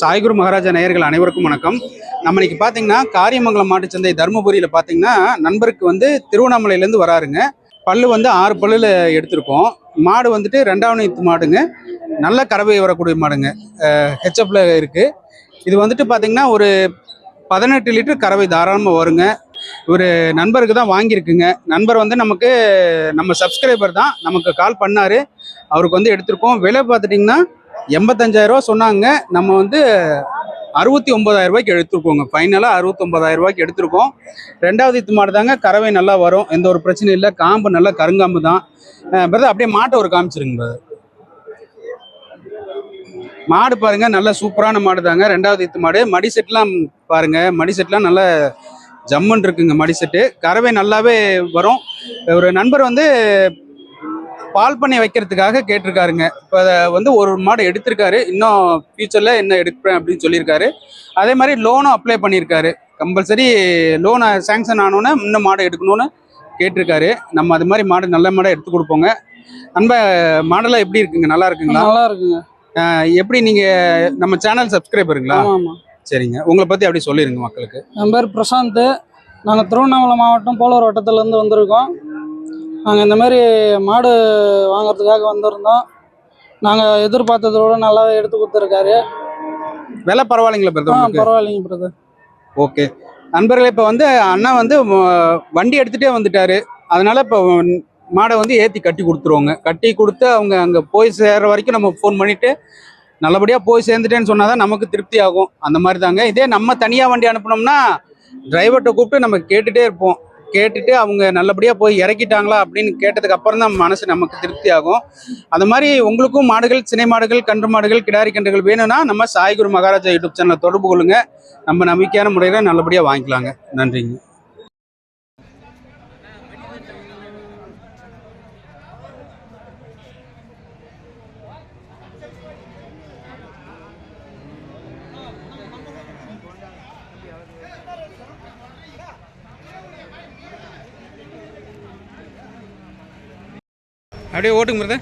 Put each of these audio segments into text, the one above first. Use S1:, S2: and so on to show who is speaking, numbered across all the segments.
S1: சாய்குரு மகாராஜா நேயர்கள் அனைவருக்கும் வணக்கம் நம்ம இன்னைக்கு பார்த்தீங்கன்னா காரியமங்கலம் மாட்டுச்சந்தை தருமபுரியில் பார்த்தீங்கன்னா நண்பருக்கு வந்து திருவண்ணாமலையிலேருந்து வராருங்க பல்லு வந்து ஆறு பல்லில் எடுத்திருக்கோம் மாடு வந்துட்டு ரெண்டாவது மாடுங்க நல்ல கறவை வரக்கூடிய மாடுங்க ஹெச்எஃப்ல இருக்குது இது வந்துட்டு பார்த்தீங்கன்னா ஒரு பதினெட்டு லிட்டர் கறவை தாராளமாக வருங்க ஒரு நண்பருக்கு தான் வாங்கியிருக்குங்க நண்பர் வந்து நமக்கு நம்ம சப்ஸ்கிரைபர் தான் நமக்கு கால் பண்ணார் அவருக்கு வந்து எடுத்திருக்கோம் விலை பார்த்துட்டிங்கன்னா எண்பத்தஞ்சாயிரம் ரூபா சொன்னாங்க நம்ம வந்து அறுபத்தி ஒன்பதாயிரம் ரூபாய்க்கு எடுத்துருக்கோங்க ஃபைனலாக அறுபத்தி ஒன்பதாயிரம் ரூபாய்க்கு எடுத்திருக்கோம் ரெண்டாவது இத்து மாடு தாங்க கறவை நல்லா வரும் எந்த ஒரு பிரச்சனையும் இல்லை காம்பு நல்லா கருங்காம்பு தான் பிரதர் அப்படியே மாட்டை ஒரு காமிச்சிருங்க பிரதர் மாடு பாருங்க நல்ல சூப்பரான மாடு தாங்க ரெண்டாவது இத்து மாடு மடி செட்லாம் பாருங்க மடி செட்லாம் நல்ல ஜம்முன் இருக்குங்க மடி செட்டு கறவை நல்லாவே வரும் ஒரு நண்பர் வந்து பால் பண்ணை வைக்கிறதுக்காக கேட்டிருக்காருங்க இப்போ வந்து ஒரு மாடு எடுத்திருக்காரு இன்னும் ஃபியூச்சரில் என்ன எடுப்பேன் அப்படின்னு சொல்லியிருக்காரு அதே மாதிரி லோனும் அப்ளை பண்ணியிருக்காரு கம்பல்சரி லோனை சேங்ஷன் ஆனோன்னே இன்னும் மாடு எடுக்கணும்னு கேட்டிருக்காரு நம்ம அது மாதிரி மாடு நல்ல மாடை எடுத்து கொடுப்போங்க நம்ம மாடெல்லாம் எப்படி இருக்குங்க நல்லா இருக்குங்களா நல்லா இருக்குங்க எப்படி நீங்க நம்ம சேனல் சப்ஸ்கிரைபருங்களா சரிங்க உங்களை பத்தி அப்படி சொல்லிருங்க மக்களுக்கு
S2: என் பேர் பிரசாந்த் நாங்கள் திருவண்ணாமலை மாவட்டம் போலூர் வட்டத்துலேருந்து வந்திருக்கோம் நாங்கள் இந்த மாதிரி மாடு வாங்கிறதுக்காக வந்திருந்தோம் நாங்கள் எதிர்பார்த்ததோட நல்லாவே எடுத்து கொடுத்துருக்காரு
S1: விலை பரவாயில்லைங்களா
S2: பிரதர் பரவாயில்லைங்க பிரதர்
S1: ஓகே நண்பர்களே இப்போ வந்து அண்ணா வந்து வண்டி எடுத்துகிட்டே வந்துட்டாரு அதனால இப்போ மாடை வந்து ஏற்றி கட்டி கொடுத்துருவாங்க கட்டி கொடுத்து அவங்க அங்கே போய் சேர்ற வரைக்கும் நம்ம ஃபோன் பண்ணிவிட்டு நல்லபடியாக போய் சேர்ந்துட்டேன்னு சொன்னால் தான் நமக்கு திருப்தி ஆகும் அந்த மாதிரி தாங்க இதே நம்ம தனியாக வண்டி அனுப்புனோம்னா டிரைவர்கிட்ட கூப்பிட்டு நம்ம கேட்டுகிட்டே இருப்போம் கேட்டுட்டு அவங்க நல்லபடியாக போய் இறக்கிட்டாங்களா அப்படின்னு கேட்டதுக்கு அப்புறம் தான் மனசு நமக்கு திருப்தி ஆகும் அந்த மாதிரி உங்களுக்கும் மாடுகள் சினை மாடுகள் கன்று மாடுகள் கிடாரி கன்றுகள் வேணும்னா நம்ம சாய்குரு மகாராஜா யூடியூப் சேனலை தொடர்பு கொள்ளுங்க நம்ம நம்பிக்கையான முறையில் நல்லபடியாக வாங்கிக்கலாங்க நன்றிங்க அப்படியே ஓட்டுங்க மருத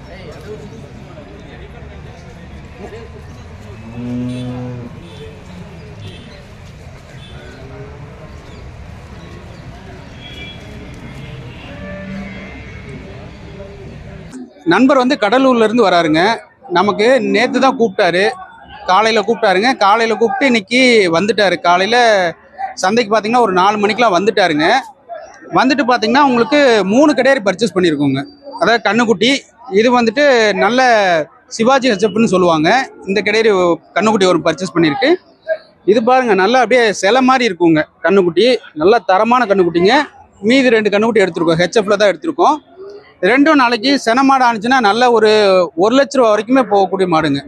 S1: நண்பர் வந்து இருந்து வராருங்க நமக்கு நேற்று தான் கூப்பிட்டாரு காலையில் கூப்பிட்டாருங்க காலையில் கூப்பிட்டு இன்னைக்கு வந்துட்டாரு காலையில் சந்தைக்கு பார்த்தீங்கன்னா ஒரு நாலு மணிக்கெலாம் வந்துட்டாருங்க வந்துட்டு பார்த்தீங்கன்னா உங்களுக்கு மூணு கடையாரி பர்ச்சேஸ் பண்ணியிருக்கோங்க அதாவது கண்ணுக்குட்டி இது வந்துட்டு நல்ல சிவாஜி ஹெச்எப்னு சொல்லுவாங்க இந்த கடையில் கண்ணுக்குட்டி ஒரு பர்ச்சேஸ் பண்ணியிருக்கு இது பாருங்கள் நல்லா அப்படியே சிலை மாதிரி இருக்குங்க கண்ணுக்குட்டி நல்லா தரமான கண்ணுக்குட்டிங்க மீதி ரெண்டு கண்ணுக்குட்டி எடுத்திருக்கோம் ஹெச்எஃப்ல தான் எடுத்திருக்கோம் ரெண்டும் நாளைக்கு சென மாடு ஆனிச்சுன்னா நல்ல ஒரு ஒரு லட்ச ரூபா வரைக்குமே போகக்கூடிய மாடுங்க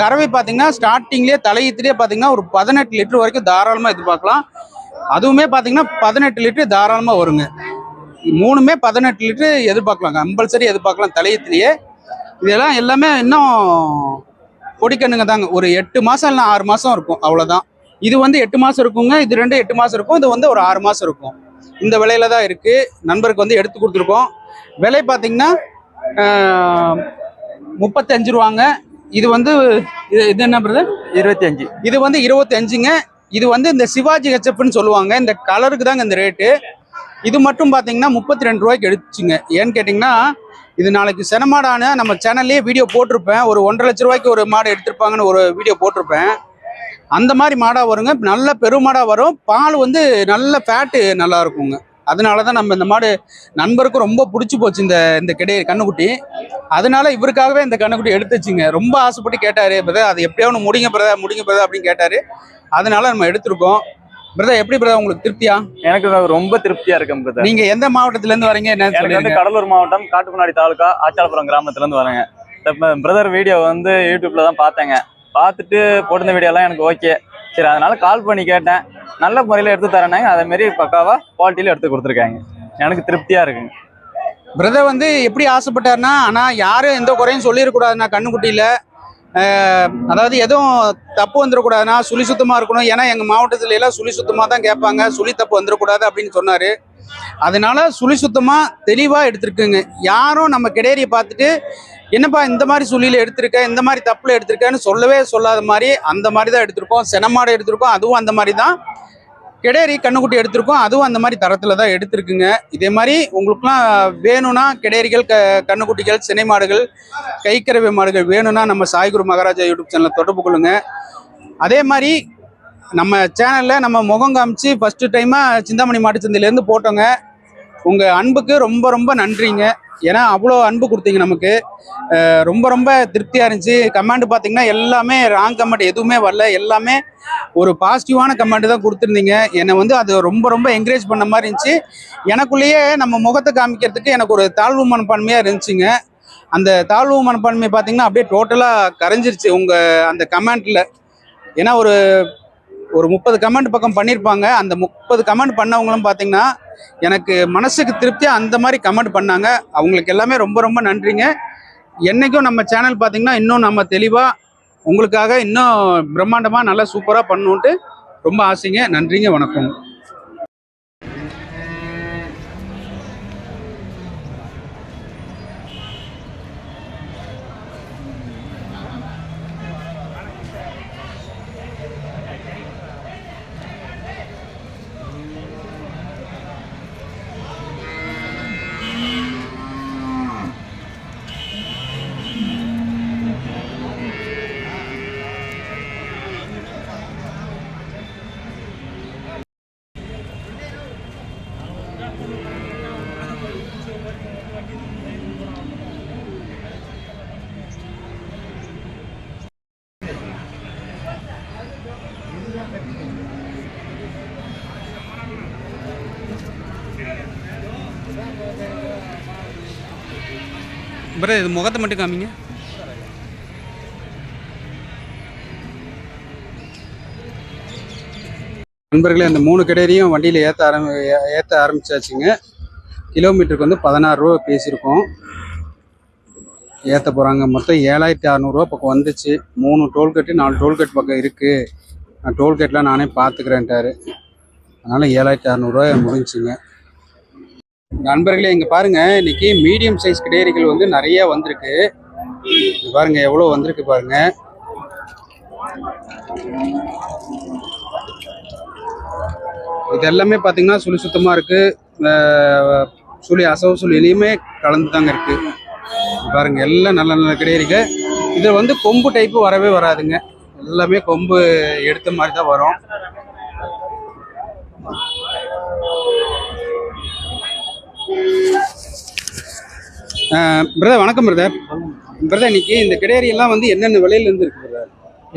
S1: கறவை பார்த்தீங்கன்னா ஸ்டார்டிங்லேயே தலையீத்துலேயே பார்த்தீங்கன்னா ஒரு பதினெட்டு லிட்டர் வரைக்கும் தாராளமாக எதிர்பார்க்கலாம் அதுவுமே பார்த்தீங்கன்னா பதினெட்டு லிட்டர் தாராளமாக வருங்க மூணுமே பதினெட்டு லிட்டரு எதிர்பார்க்கலாம் கம்பல்சரி எதிர்பார்க்கலாம் தலையத்திலேயே இதெல்லாம் எல்லாமே இன்னும் கொடிக்கண்ணுங்க தாங்க ஒரு எட்டு மாதம் இல்லை ஆறு மாதம் இருக்கும் அவ்வளோதான் இது வந்து எட்டு மாதம் இருக்குங்க இது ரெண்டு எட்டு மாதம் இருக்கும் இது வந்து ஒரு ஆறு மாதம் இருக்கும் இந்த விலையில தான் இருக்குது நண்பருக்கு வந்து எடுத்து கொடுத்துருக்கோம் விலை பார்த்தீங்கன்னா முப்பத்தஞ்சு ரூபாங்க இது வந்து இது இது என்ன பிரதர் இருபத்தி அஞ்சு இது வந்து இருபத்தி அஞ்சுங்க இது வந்து இந்த சிவாஜி ஹெச்எஃப்னு சொல்லுவாங்க இந்த கலருக்கு தாங்க இந்த ரேட்டு இது மட்டும் பார்த்தீங்கன்னா முப்பத்தி ரெண்டு ரூபாய்க்கு எடுத்துச்சுங்க ஏன்னு கேட்டிங்கன்னா இது நாளைக்கு செனமாடான நம்ம சேனல்லேயே வீடியோ போட்டிருப்பேன் ஒரு ஒன்றரை லட்ச ரூபாய்க்கு ஒரு மாடு எடுத்திருப்பாங்கன்னு ஒரு வீடியோ போட்டிருப்பேன் அந்த மாதிரி மாடாக வருங்க நல்ல பெருமாடாக வரும் பால் வந்து நல்ல ஃபேட்டு நல்லா இருக்குங்க அதனால தான் நம்ம இந்த மாடு நண்பருக்கும் ரொம்ப பிடிச்சி போச்சு இந்த இந்த கிடை கண்ணுக்குட்டி அதனால இவருக்காகவே இந்த கண்ணுக்குட்டி எடுத்துச்சுங்க ரொம்ப ஆசைப்பட்டு கேட்டார் பிரதர் அது ஒன்று முடிங்க பிரதா முடிங்க பிரதா அப்படின்னு கேட்டார் அதனால நம்ம எடுத்திருக்கோம் பிரதா எப்படி பிரதா உங்களுக்கு திருப்தியா
S2: எனக்கு ரொம்ப திருப்தியா இருக்கேன் பிரதா
S1: நீங்க எந்த மாவட்டத்துல இருந்து வரீங்க
S2: என்ன கடலூர் மாவட்டம் காட்டுக்குனாடி தாலுகா ஆச்சாலபுரம் கிராமத்துல இருந்து வரேங்க பிரதர் வீடியோ வந்து யூடியூப்ல தான் பார்த்தேங்க பார்த்துட்டு போட்டிருந்த வீடியோலாம் எனக்கு ஓகே சரி அதனால கால் பண்ணி கேட்டேன் நல்ல முறையில் எடுத்து தரேனாங்க அதேமாரி பக்காவா குவாலிட்டியில எடுத்து கொடுத்துருக்காங்க எனக்கு திருப்தியா இருக்குங்க
S1: பிரதர் வந்து எப்படி ஆசைப்பட்டாருன்னா ஆனால் யாரும் எந்த குறையும் சொல்லிடக்கூடாதுண்ணா கண்ணுக்குட்டியில் அதாவது எதுவும் தப்பு வந்துடக்கூடாதுன்னா சுழி சுத்தமாக இருக்கணும் ஏன்னா எங்கள் மாவட்டத்தில் எல்லாம் சுழி சுத்தமாக தான் கேட்பாங்க சுழி தப்பு வந்துடக்கூடாது அப்படின்னு சொன்னார் அதனால சுழி சுத்தமாக தெளிவாக எடுத்திருக்குங்க யாரும் நம்ம கிடேரியை பார்த்துட்டு என்னப்பா இந்த மாதிரி சுழியில் எடுத்திருக்க இந்த மாதிரி தப்பில் எடுத்திருக்கேன்னு சொல்லவே சொல்லாத மாதிரி அந்த மாதிரி தான் எடுத்திருக்கோம் செனமாடை எடுத்திருக்கோம் அதுவும் அந்த மாதிரி தான் கெடேரி கண்ணுக்குட்டி எடுத்திருக்கோம் அதுவும் அந்த மாதிரி தரத்தில் தான் எடுத்திருக்குங்க இதே மாதிரி உங்களுக்குலாம் வேணும்னா கெடேரிகள் க கண்ணுக்குட்டிகள் சினை மாடுகள் கைக்கரவை மாடுகள் வேணும்னா நம்ம சாய்குரு மகாராஜா யூடியூப் சேனலை தொடர்பு கொள்ளுங்க அதே மாதிரி நம்ம சேனலில் நம்ம முகம் காமிச்சு ஃபஸ்ட்டு டைமாக சிந்தாமணி மாட்டுச்சந்தையிலேருந்து போட்டோங்க உங்கள் அன்புக்கு ரொம்ப ரொம்ப நன்றிங்க ஏன்னா அவ்வளோ அன்பு கொடுத்தீங்க நமக்கு ரொம்ப ரொம்ப திருப்தியாக இருந்துச்சு கமெண்ட் பார்த்தீங்கன்னா எல்லாமே ராங் கமெண்ட் எதுவுமே வரல எல்லாமே ஒரு பாசிட்டிவான கமெண்ட் தான் கொடுத்துருந்தீங்க என்னை வந்து அது ரொம்ப ரொம்ப என்கரேஜ் பண்ண மாதிரி இருந்துச்சு எனக்குள்ளேயே நம்ம முகத்தை காமிக்கிறதுக்கு எனக்கு ஒரு தாழ்வு மனப்பான்மையாக இருந்துச்சுங்க அந்த தாழ்வு மனப்பான்மை பார்த்தீங்கன்னா அப்படியே டோட்டலாக கரைஞ்சிருச்சு உங்கள் அந்த கமெண்ட்டில் ஏன்னா ஒரு ஒரு முப்பது கமெண்ட் பக்கம் பண்ணியிருப்பாங்க அந்த முப்பது கமெண்ட் பண்ணவங்களும் பார்த்தீங்கன்னா எனக்கு மனசுக்கு திருப்தியாக அந்த மாதிரி கமெண்ட் பண்ணாங்க அவங்களுக்கு எல்லாமே ரொம்ப ரொம்ப நன்றிங்க என்றைக்கும் நம்ம சேனல் பார்த்தீங்கன்னா இன்னும் நம்ம தெளிவாக உங்களுக்காக இன்னும் பிரம்மாண்டமாக நல்லா சூப்பராக பண்ணுன்ட்டு ரொம்ப ஆசைங்க நன்றிங்க வணக்கம் பிரதர் இது முகத்தை மட்டும் காமிங்க நண்பர்களே அந்த மூணு கடையிலையும் வண்டியில் ஏற்ற ஆரம்பி ஏற்ற ஆரம்பிச்சாச்சுங்க கிலோமீட்டருக்கு வந்து பதினாறு ரூபா பேசியிருக்கோம் ஏற்ற போகிறாங்க மொத்தம் ஏழாயிரத்தி அறநூறுவா பக்கம் வந்துச்சு மூணு டோல்கேட்டு நாலு டோல்கேட் பக்கம் இருக்குது நான் டோல்கேட்லாம் நானே பார்த்துக்கிறேன்ட்டார் அதனால் ஏழாயிரத்தி அறநூறுவா முடிஞ்சுங்க நண்பர்களே இங்க பாருங்க இன்னைக்கு மீடியம் சைஸ் கிடையரிகள் வந்து நிறைய வந்திருக்கு பாருங்க எவ்வளோ வந்திருக்கு பாருங்க இது எல்லாமே பார்த்தீங்கன்னா சுழி சுத்தமாக இருக்கு சுழி அசவு சுளிலையுமே கலந்து தாங்க இருக்கு பாருங்க எல்லாம் நல்ல நல்ல கிடையிருக்கு இதில் வந்து கொம்பு டைப்பு வரவே வராதுங்க எல்லாமே கொம்பு எடுத்த மாதிரி தான் வரும் பிரதர் வணக்கம் பிரதர் பிரதர் இன்னைக்கு இந்த எல்லாம் வந்து என்னென்ன விலையிலேருந்து இருக்கு பிரதர்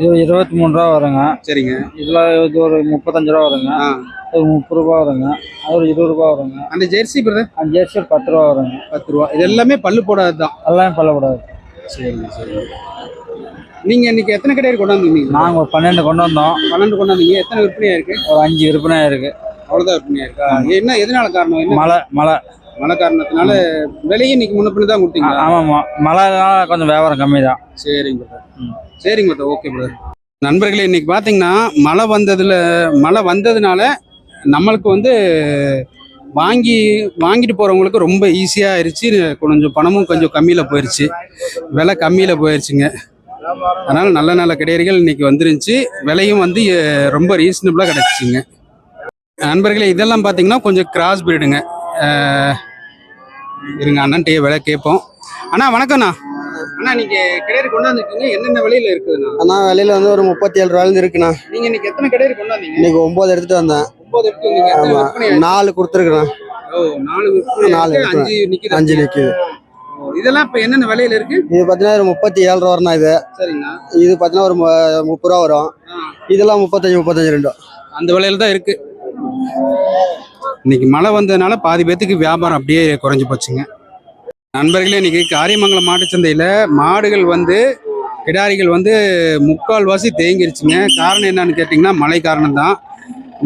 S2: இது இருபத்தி மூணு ரூபா வருங்க சரிங்க இதில் இது ஒரு முப்பத்தஞ்சு ரூபா வருங்க ஒரு முப்பது ரூபா வருங்க அது ஒரு இருபது ரூபா வருங்க
S1: அந்த ஜெர்சி பிரதர்
S2: அந்த ஜெர்சி ஒரு பத்து ரூபா வருங்க
S1: பத்து ரூபா இது எல்லாமே பல்லு போடாது தான்
S2: எல்லாமே பல்லு போடாது சரிங்க சரி
S1: நீங்கள் இன்னைக்கு எத்தனை கிடையாது கொண்டு வந்தீங்க
S2: நாங்கள் ஒரு பன்னெண்டு கொண்டு வந்தோம்
S1: பன்னெண்டு கொண்டாந்தீங்க எத்தனை விற்பனையாக இருக்குது
S2: ஒரு அஞ்சு விற்பனையாக இருக்குது
S1: அவ்வளோதான் விற்பனையாக இருக்கா என்ன எதனால
S2: காரணம் மழை மழை
S1: மழை காரணத்தினால விலையும் இன்னைக்கு முன்ன தான் கொடுத்தீங்க
S2: ஆமாம் மழை கொஞ்சம் வியாபாரம் கம்மி தான்
S1: சரிங்க பிரதர் சரிங்க பிரதர் ஓகே பிரதர் நண்பர்களே இன்னைக்கு பார்த்தீங்கன்னா மழை வந்ததில் மழை வந்ததுனால நம்மளுக்கு வந்து வாங்கி வாங்கிட்டு போகிறவங்களுக்கு ரொம்ப ஈஸியாக ஆயிடுச்சு கொஞ்சம் பணமும் கொஞ்சம் கம்மியில் போயிடுச்சு விலை கம்மியில் போயிடுச்சுங்க அதனால் நல்ல நல்ல கிடையர்கள் இன்னைக்கு வந்துருந்துச்சு விலையும் வந்து ரொம்ப ரீசனபிளாக கிடச்சிச்சிங்க நண்பர்களே இதெல்லாம் பார்த்தீங்கன்னா கொஞ்சம் கிராஸ் பிரீடுங்க இருங்க அண்ணன்ட்டே விலை கேட்போம் அண்ணா வணக்கம்ண்ணா அண்ணா நீங்க கடையில் கொண்டாந்துருக்கீங்க என்னென்ன விலையில இருக்குதுண்ணா
S2: அண்ணா விலையில வந்து ஒரு முப்பத்தி ஏழு ரூபாயிலிருந்து இருக்குண்ணா
S1: நீங்க இன்னைக்கு எத்தனை கடையில் கொண்டாந்தீங்க
S2: இன்னைக்கு ஒன்பது எடுத்துட்டு வந்தேன் ஒன்பது எடுத்து நாலு கொடுத்துருக்குறேன் நாலு நாலு அஞ்சு
S1: நிற்கிது அஞ்சு நிற்கிது இதெல்லாம் இப்போ என்னென்ன விலையில இருக்கு
S2: இது பார்த்தீங்கன்னா ஒரு முப்பத்தி ஏழு ரூபா வரும்ண்ணா இது சரிங்கண்ணா இது பார்த்தீங்கன்னா ஒரு முப்பது ரூபா வரும் இதெல்லாம் முப்பத்தஞ்சு முப்பத்தஞ்சு ரெண்டு
S1: அந்த விலையில தான் இருக்கு இன்னைக்கு மழை வந்ததுனால பாதி பேத்துக்கு வியாபாரம் அப்படியே குறைஞ்சி போச்சுங்க நண்பர்களே இன்னைக்கு காரியமங்கலம் மாட்டுச்சந்தையில் மாடுகள் வந்து கிடாரிகள் வந்து முக்கால்வாசி தேங்கிருச்சுங்க காரணம் என்னன்னு கேட்டிங்கன்னா மழை காரணம் தான்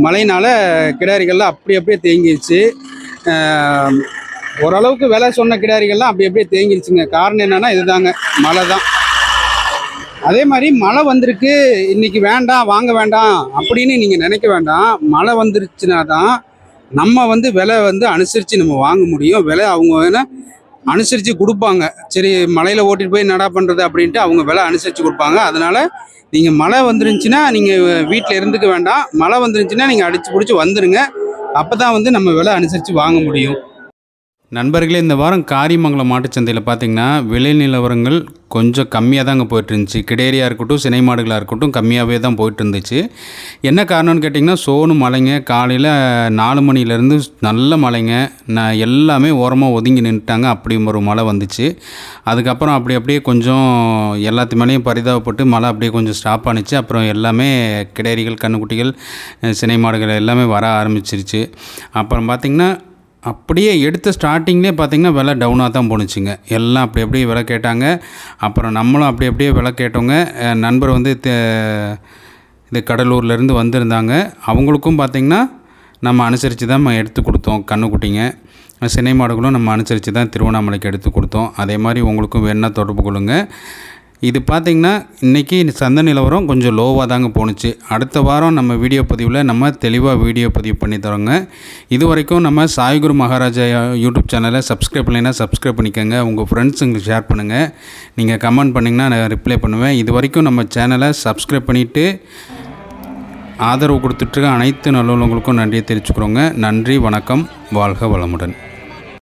S1: மழையினால கிடாரிகள்லாம் அப்படி அப்படியே தேங்கிருச்சு ஓரளவுக்கு விலை சொன்ன கிடாரிகள்லாம் அப்படி அப்படியே தேங்கிருச்சுங்க காரணம் என்னன்னா இதுதாங்க மழை தான் அதே மாதிரி மழை வந்திருக்கு இன்னைக்கு வேண்டாம் வாங்க வேண்டாம் அப்படின்னு நீங்கள் நினைக்க வேண்டாம் மழை வந்துருச்சுனா தான் நம்ம வந்து விலை வந்து அனுசரித்து நம்ம வாங்க முடியும் விலை அவங்க அனுசரித்து கொடுப்பாங்க சரி மலையில் ஓட்டிகிட்டு போய் நடா பண்ணுறது அப்படின்ட்டு அவங்க விலை அனுசரித்து கொடுப்பாங்க அதனால் நீங்கள் மழை வந்துருந்துச்சுன்னா நீங்கள் வீட்டில் இருந்துக்க வேண்டாம் மழை வந்துருந்துச்சுன்னா நீங்கள் அடித்து பிடிச்சி வந்துடுங்க அப்போ தான் வந்து நம்ம விலை அனுசரித்து வாங்க முடியும் நண்பர்களே இந்த வாரம் காரியமங்கலம் மாட்டுச்சந்தையில் பார்த்திங்கன்னா விலை நிலவரங்கள் கொஞ்சம் கம்மியாக தாங்க போயிட்டுருந்துச்சு கிடேரியாக இருக்கட்டும் சினை மாடுகளாக இருக்கட்டும் கம்மியாகவே தான் போயிட்டு இருந்துச்சு என்ன காரணம்னு கேட்டிங்கன்னா சோனு மலைங்க காலையில் நாலு மணிலேருந்து நல்ல மலைங்க நான் எல்லாமே ஓரமாக ஒதுங்கி நின்றுட்டாங்க அப்படி ஒரு மழை வந்துச்சு அதுக்கப்புறம் அப்படி அப்படியே கொஞ்சம் எல்லாத்து மேலேயும் பரிதாபப்பட்டு மழை அப்படியே கொஞ்சம் ஸ்டாப் ஆனிச்சு அப்புறம் எல்லாமே கிடேரிகள் கண்ணுக்குட்டிகள் சினை மாடுகள் எல்லாமே வர ஆரம்பிச்சிருச்சு அப்புறம் பார்த்திங்கன்னா அப்படியே எடுத்த ஸ்டார்டிங்லேயே பார்த்திங்கன்னா விலை டவுனாக தான் போணுச்சுங்க எல்லாம் அப்படி அப்படியே விலை கேட்டாங்க அப்புறம் நம்மளும் அப்படி அப்படியே விலை கேட்டோங்க நண்பர் வந்து இது கடலூர்லேருந்து வந்திருந்தாங்க அவங்களுக்கும் பார்த்திங்கன்னா நம்ம அனுசரித்து தான் நம்ம எடுத்து கொடுத்தோம் கண்ணுக்குட்டிங்க சினிமாடுகளும் நம்ம அனுசரித்து தான் திருவண்ணாமலைக்கு எடுத்து கொடுத்தோம் அதே மாதிரி உங்களுக்கும் வேணால் தொடர்பு கொள்ளுங்கள் இது பார்த்திங்கன்னா இன்றைக்கி சந்தை நிலவரம் கொஞ்சம் லோவாக தாங்க போணுச்சு அடுத்த வாரம் நம்ம வீடியோ பதிவில் நம்ம தெளிவாக வீடியோ பதிவு பண்ணி தரோங்க இது வரைக்கும் நம்ம சாய்குரு மகாராஜா யூடியூப் சேனலை சப்ஸ்கிரைப் பண்ணிங்கன்னா சப்ஸ்கிரைப் பண்ணிக்கோங்க உங்கள் ஃப்ரெண்ட்ஸுங்களுக்கு ஷேர் பண்ணுங்கள் நீங்கள் கமெண்ட் பண்ணிங்கன்னா நான் ரிப்ளை பண்ணுவேன் இது வரைக்கும் நம்ம சேனலை சப்ஸ்கிரைப் பண்ணிவிட்டு ஆதரவு கொடுத்துட்ருக்க அனைத்து நல்லவங்களுக்கும் நன்றியை தெரிவிச்சுக்கிறோங்க நன்றி வணக்கம் வாழ்க வளமுடன்